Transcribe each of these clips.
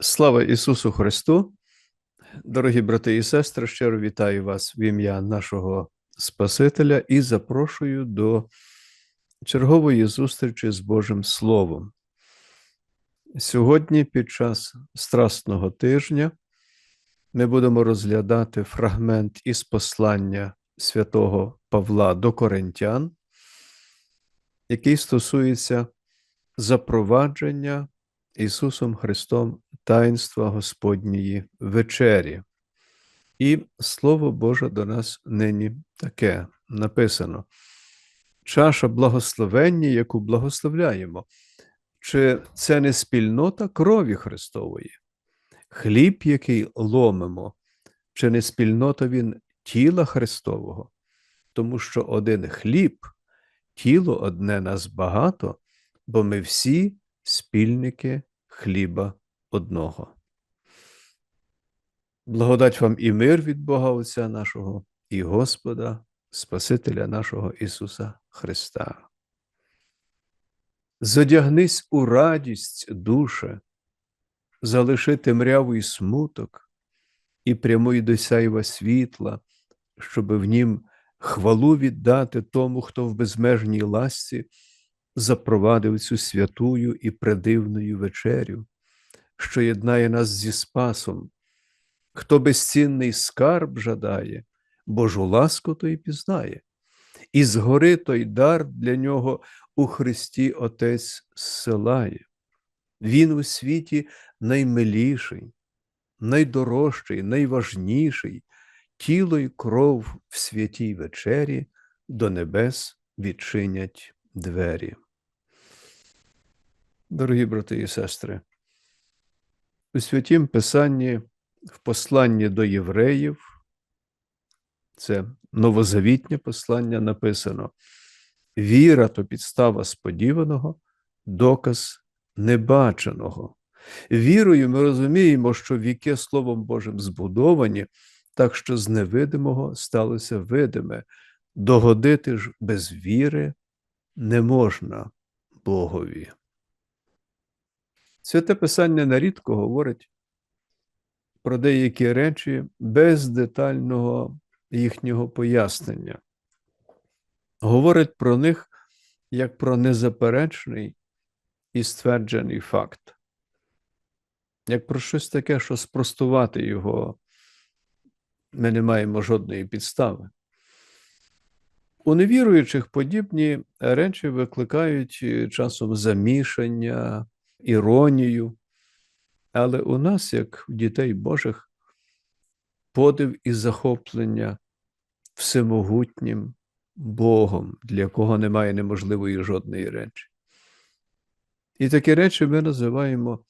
Слава Ісусу Христу! Дорогі брати і сестри, щиро вітаю вас в ім'я нашого Спасителя і запрошую до чергової зустрічі з Божим Словом. Сьогодні, під час Страсного тижня, ми будемо розглядати фрагмент із послання святого Павла до Коринтян, який стосується запровадження Ісусом Христом таїнства Господньої вечері. І Слово Боже до нас нині таке написано: чаша благословення, яку благословляємо, чи це не спільнота крові Христової, хліб, який ломимо, чи не спільнота він тіла Христового, тому що один хліб, тіло одне нас багато, бо ми всі спільники хліба одного. Благодать вам і мир від Бога Отця нашого і Господа, Спасителя нашого Ісуса Христа. Задягнись у радість, душе, залиши темряву і смуток, і прямуй до сяйва світла, щоб в нім хвалу віддати тому, хто в безмежній ласці запровадив цю святую і предивною вечерю, що єднає нас зі Спасом, хто безцінний скарб жадає, Божу ласку той пізнає, і згори той дар для нього у Христі Отець зсилає. Він у світі наймиліший, найдорожчий, найважніший, тіло й кров в святій вечері до небес відчинять двері. Дорогі брати і сестри, у святім Писанні, в посланні до євреїв, це новозавітнє послання написано: віра то підстава сподіваного, доказ небаченого. Вірою ми розуміємо, що віки Словом Божим збудовані, так що з невидимого сталося видиме, догодити ж без віри не можна Богові. Святе Писання нарідко говорить про деякі речі без детального їхнього пояснення. Говорить про них як про незаперечний і стверджений факт, як про щось таке, що спростувати його ми не маємо жодної підстави. У невіруючих подібні речі викликають часом замішання, іронію, але у нас, як у дітей Божих, подив і захоплення всемогутнім Богом, для якого немає неможливої жодної речі. І такі речі ми називаємо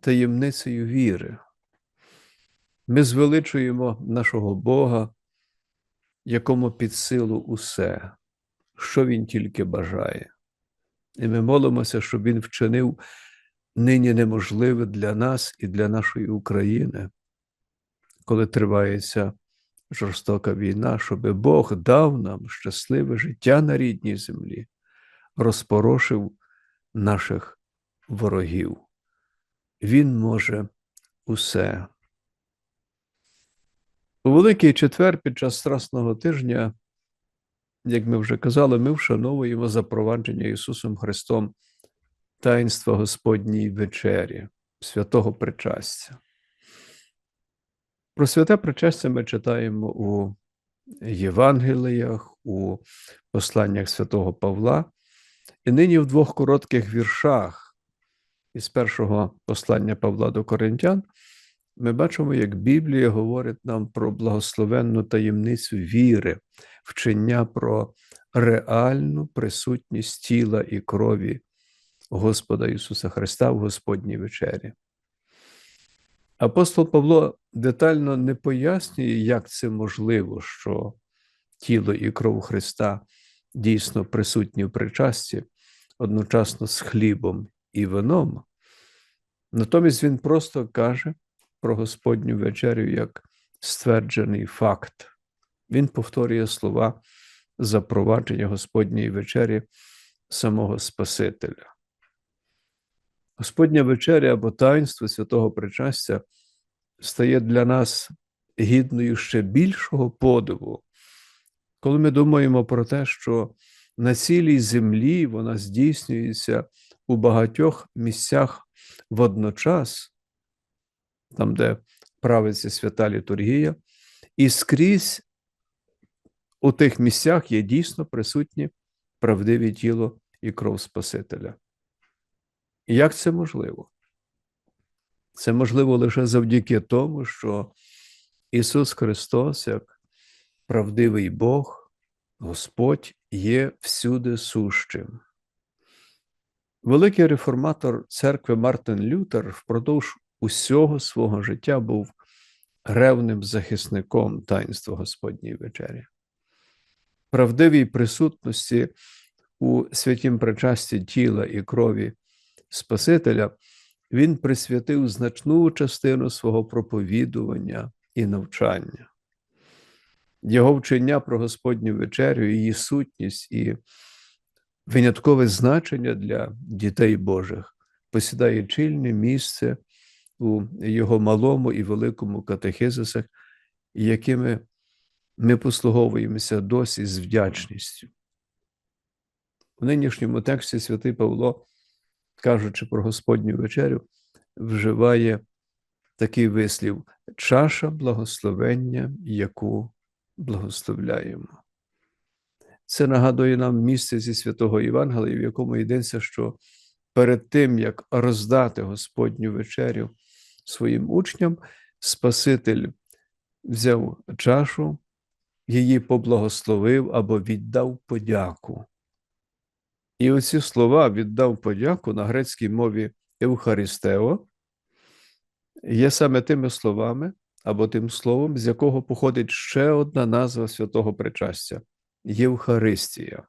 таємницею віри. Ми звеличуємо нашого Бога, якому під силу усе, що Він тільки бажає. І ми молимося, щоб Він вчинив нині неможливе для нас і для нашої України, коли тривається жорстока війна, щоб Бог дав нам щасливе життя на рідній землі, розпорошив наших ворогів. Він може усе. У Великий четвер під час Страсного тижня, як ми вже казали, ми вшановуємо запровадження Ісусом Христом таїнства Господній вечері, святого причастя. Про святе причастя ми читаємо у Євангеліях, у посланнях святого Павла, і нині в двох коротких віршах із першого послання Павла до Коринтян ми бачимо, як Біблія говорить нам про благословенну таємницю віри, вчення про реальну присутність тіла і крові Господа Ісуса Христа в Господній вечері. Апостол Павло детально не пояснює, як це можливо, що тіло і кров Христа дійсно присутні в причасті одночасно з хлібом і вином. Натомість він просто каже про Господню вечерю як стверджений факт. Він повторює слова запровадження Господньої вечері самого Спасителя. Господня вечеря або таїнство святого причастя стає для нас гідною ще більшого подиву, коли ми думаємо про те, що на цілій землі вона здійснюється у багатьох місцях водночас, там, де правиться свята літургія, і скрізь у тих місцях є дійсно присутні правдиві тіло і кров Спасителя. Як це можливо? Це можливо лише завдяки тому, що Ісус Христос, як правдивий Бог, Господь є всюди сущим. Великий реформатор церкви Мартин Лютер впродовж усього свого життя був ревним захисником таїнства Господньої вечері. Правдивій присутності у святім причасті тіла і крові Спасителя він присвятив значну частину свого проповідування і навчання. Його вчення про Господню вечерю, її сутність і виняткове значення для дітей Божих посідає чільне місце у його малому і великому катехизисах, якими ми послуговуємося досі з вдячністю. У нинішньому тексті святий Павло, кажучи про Господню вечерю, вживає такий вислів: чаша благословення, яку благословляємо. Це нагадує нам місце зі святого Євангелія, в якому йдеться, що перед тим, як роздати Господню вечерю своїм учням, Спаситель взяв чашу, її поблагословив або віддав подяку. І оці слова віддав подяку на грецькій мові Евхаристео, є саме тими словами або тим словом, з якого походить ще одна назва святого причастя Євхаристія.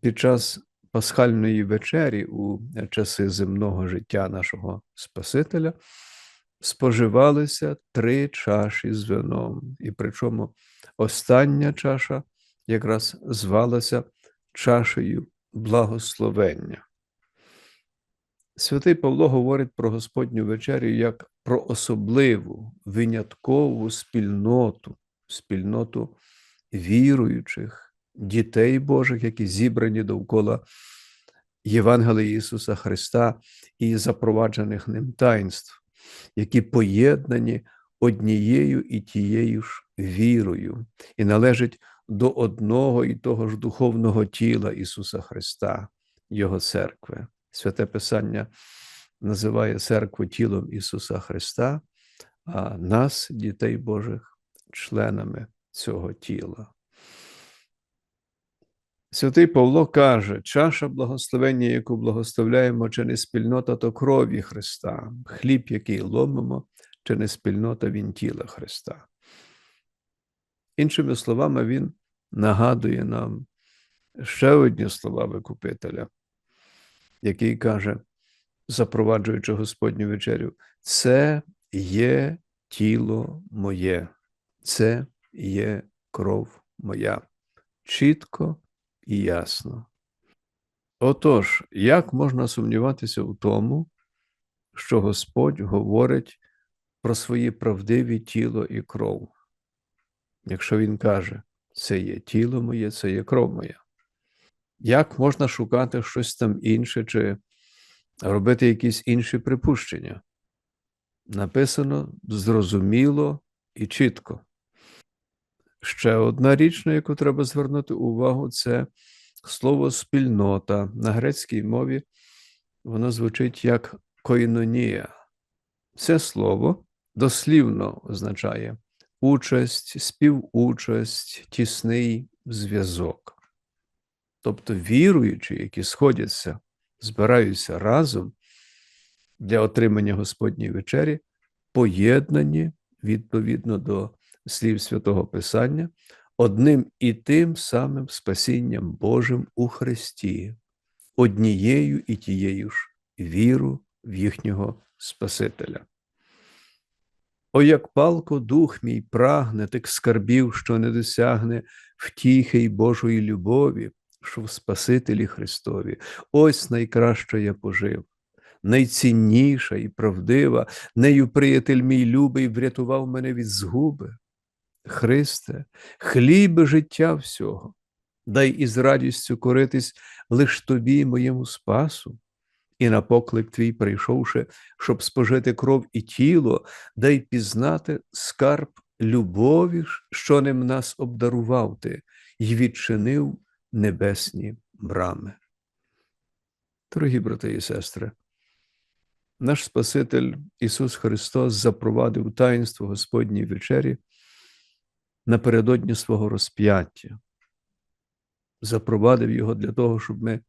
Під час пасхальної вечері у часи земного життя нашого Спасителя споживалися три чаші з вином, і причому остання чаша якраз звалася чашею благословення. Святий Павло говорить про Господню вечерю як про особливу виняткову спільноту, спільноту віруючих, дітей Божих, які зібрані довкола Євангелія Ісуса Христа і запроваджених ним таїнств, які поєднані однією і тією ж вірою, і належать до одного і того ж духовного тіла Ісуса Христа, Його церкви. Святе Писання називає церкву тілом Ісуса Христа, а нас, дітей Божих, членами цього тіла. Святий Павло каже, чаша благословення, яку благословляємо, чи не спільнота то крові Христа, хліб, який ломимо, чи не спільнота він тіла Христа. Іншими словами, він нагадує нам ще одні слова Викупителя, який каже, запроваджуючи Господню вечерю, це є тіло моє, це є кров моя. Чітко і ясно. Отож, як можна сумніватися в тому, що Господь говорить про свої правдиві тіло і кров? Якщо Він каже, це є тіло моє, це є кров моя. Як можна шукати щось там інше, чи робити якісь інші припущення? Написано зрозуміло і чітко. Ще одна річ, на яку треба звернути увагу, це слово спільнота. На грецькій мові воно звучить як койнонія. Це слово дослівно означає участь, співучасть, тісний зв'язок. Тобто віруючі, які сходяться, збираються разом для отримання Господньої вечері, поєднані відповідно до слів святого Писання, одним і тим самим спасінням Божим у Христі, однією і тією ж віру в їхнього Спасителя. О, як палко дух мій прагне тих скарбів, що не досягне втіхи й Божої любові, що в Спасителі Христові. Ось найкраще я пожив, найцінніша і правдива, нею приятель мій любий врятував мене від згуби. Христе, хліб життя всього, дай із радістю коритись лиш тобі, моєму спасу, і на поклик твій, прийшовши, щоб спожити кров і тіло, дай пізнати скарб любові, що ним нас обдарував ти, й відчинив небесні брами. Дорогі брати і сестри, наш Спаситель Ісус Христос запровадив таїнство Господній вечері напередодні свого розп'яття, запровадив його для того, щоб ми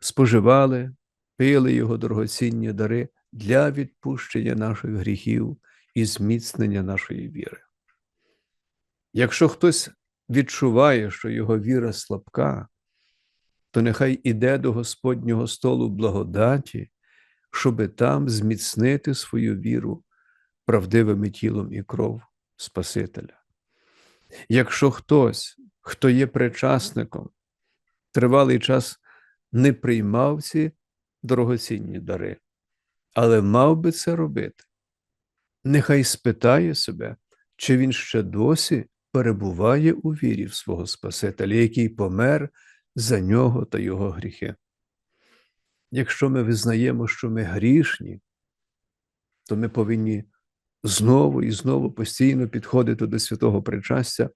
споживали, пили Його дорогоцінні дари для відпущення наших гріхів і зміцнення нашої віри. Якщо хтось відчуває, що його віра слабка, то нехай іде до Господнього столу благодаті, щоби там зміцнити свою віру правдивим тілом і кров Спасителя. Якщо хтось, хто є причасником, тривалий час не приймав ці дорогоцінні дари, але мав би це робити, нехай спитає себе, чи він ще досі перебуває у вірі в свого Спасителя, який помер за нього та його гріхи. Якщо ми визнаємо, що ми грішні, то ми повинні знову і знову постійно підходити до святого причастя,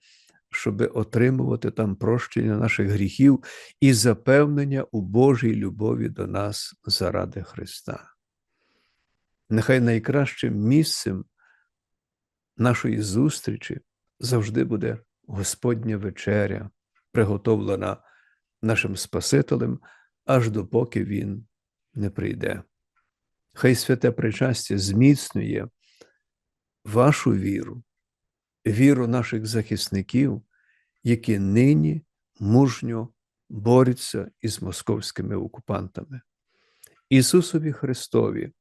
щоб отримувати там прощення наших гріхів і запевнення у Божій любові до нас заради Христа. Нехай найкращим місцем нашої зустрічі завжди буде Господня вечеря, приготовлена нашим Спасителем, аж допоки Він не прийде. Хай святе причастя зміцнює вашу віру, віру наших захисників, які нині мужньо борються із московськими окупантами. Ісусові Христові,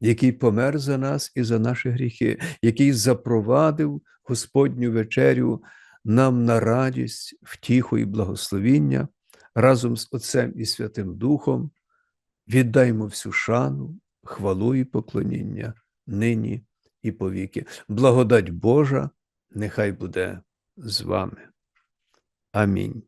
який помер за нас і за наші гріхи, який запровадив Господню вечерю нам на радість, втіху і благословіння разом з Отцем і Святим Духом, віддаймо всю шану, хвалу і поклоніння нині і повіки. Благодать Божа нехай буде з вами. Амінь.